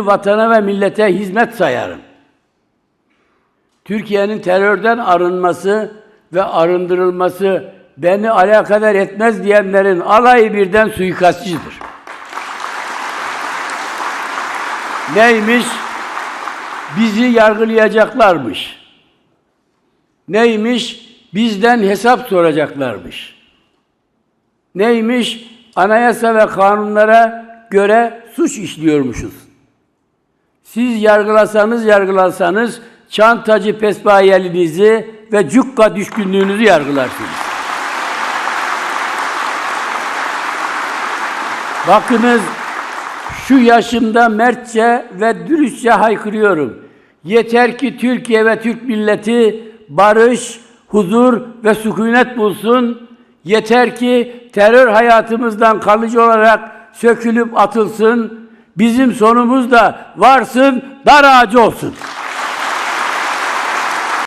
vatana ve millete hizmet sayarım. Türkiye'nin terörden arınması ve arındırılması beni alakadar etmez diyenlerin alayı birden suikastçıdır. Neymiş? Bizi yargılayacaklarmış. Neymiş? Bizden hesap soracaklarmış. Neymiş? Anayasa ve kanunlara göre suç işliyormuşuz. Siz yargılasanız yargılansanız çantacı pesbayelinizi ve cukka düşkünlüğünüzü yargılarsınız. Bakınız şu yaşımda mertçe ve dürüstçe haykırıyorum. Yeter ki Türkiye ve Türk milleti barış, huzur ve sükunet bulsun. Yeter ki terör hayatımızdan kalıcı olarak sökülüp atılsın. Bizim sonumuz da varsın, dar ağacı olsun.